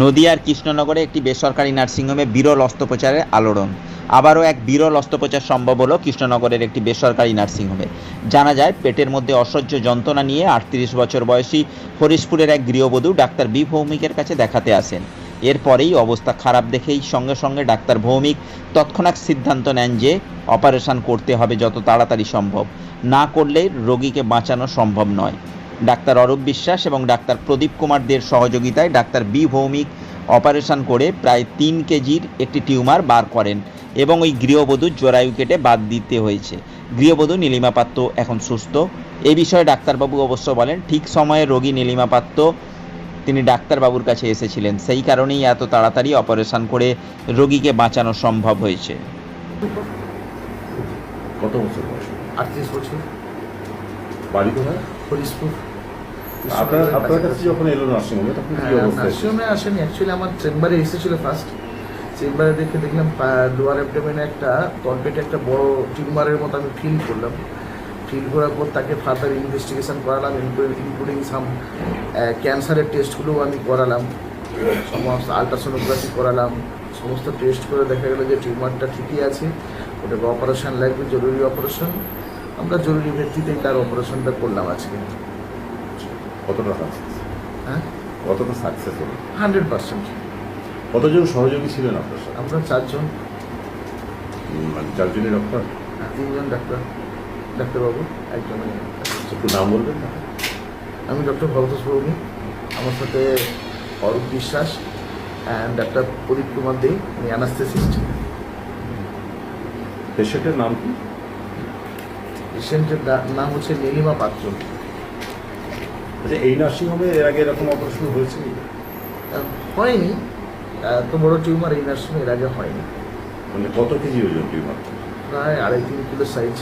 নদিয়ার কৃষ্ণনগরে একটি বেসরকারি নার্সিংহোমে বিরল অস্ত্রোপচারের আলোড়ন। আবারও এক বিরল অস্ত্রোপচার সম্ভব হলো কৃষ্ণনগরের একটি বেসরকারি নার্সিংহোমে। জানা যায়, পেটের মধ্যে অসহ্য যন্ত্রণা নিয়ে আটত্রিশ বছর বয়সী হরিশপুরের এক গৃহবধূ ডাক্তার বি ভৌমিকের কাছে দেখাতে আসেন। এরপরেই অবস্থা খারাপ দেখেই সঙ্গে সঙ্গে ডাক্তার ভৌমিক তৎক্ষণাৎ সিদ্ধান্ত নেন যে অপারেশন করতে হবে যত তাড়াতাড়ি সম্ভব। না করলে রোগীকে বাঁচানো সম্ভব নয়। ডাক্তার অরূপ বিশ্বাস এবং ডাক্তার প্রদীপ কুমার দের সহযোগিতায় ডাক্তার বি ভৌমিক অপারেশন করে প্রায় তিন কেজির একটি টিউমার বার করেন এবং ওই গৃহবধূর জরায়ু কেটে বাদ দিতে হয়েছে। গৃহবধূ নীলিমা পাত্র এখন সুস্থ। এ বিষয়ে ডাক্তারবাবু অবশ্য বলেন ঠিক সময়ে রোগী নীলিমা পাত্র তিনি ডাক্তারবাবুর কাছে এসেছিলেন। সেই কারণেই এত তাড়াতাড়ি অপারেশন করে রোগীকে বাঁচানো সম্ভব হয়েছে। কত বছর বয়স? আটত্রিশ বছর। বাড়ি কোথায়? হরিশপুর। আপনার আপনার কাছে যখন এলো নার্সিংহোমে তখন কি অবস্থা হ্যাঁ, নার্সিংহোমে আসেনি। অ্যাকচুয়ালি আমার চেম্বারে এসেছিল ফার্স্ট চেম্বারে দেখে দেখলাম লোয়ার অ্যাবডোমেনে একটা তলপেটে একটা বড় টিউমারের মতো আমি ফিল করলাম। ফিল করার পর তাকে ফার্দার ইনভেস্টিগেশন করালাম ইনক্লুডিং সাম ক্যান্সারের টেস্টগুলোও আমি করালাম। সমস্ত আলট্রাসোনোগ্রাফি করালাম। সমস্ত টেস্ট করে দেখা গেলো যে টিউমারটা ঠিকই আছে। ওটাকে অপারেশন লাগবে জরুরি অপারেশন আমরা জরুরি ভিত্তিতেই তার অপারেশনটা করলাম আজকে। কতটা সাকসেস হ্যাঁ? কতটা সাকসেস হলো? Hundred percent. কতজন সহযোগী ছিলেন আপনার সাথে? আমরা চারজন। মানে চারজনই ডক্টর তিনজন ডাক্তার ডাক্তারবাবু একজন একটু নাম বলবেন না? আমি ডক্টর ভরতোষ ভৌমিক আমার সাথে অরূপ বিশ্বাস অ্যান্ড ডাক্তার প্রদীপ কুমার দে উনি অ্যানাস্থেসিস্ট পেশেন্টের নাম কি? পেশেন্টের নাম হচ্ছে নীলিমা পাত্র। আচ্ছা এই নার্সিংহোমে এর আগে এরকম অপারেশন হয়েছে কি? হয়নি। এত বড় টিউমার এই নার্সিং এর আগে হয়নি। মানে কত কেজি ওজন টিউমার? প্রায় আড়াই তিন কিলো সাইজ।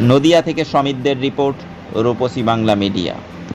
নদিয়া থেকে সমিতদের রিপোর্ট রূপসী বাংলা মিডিয়া।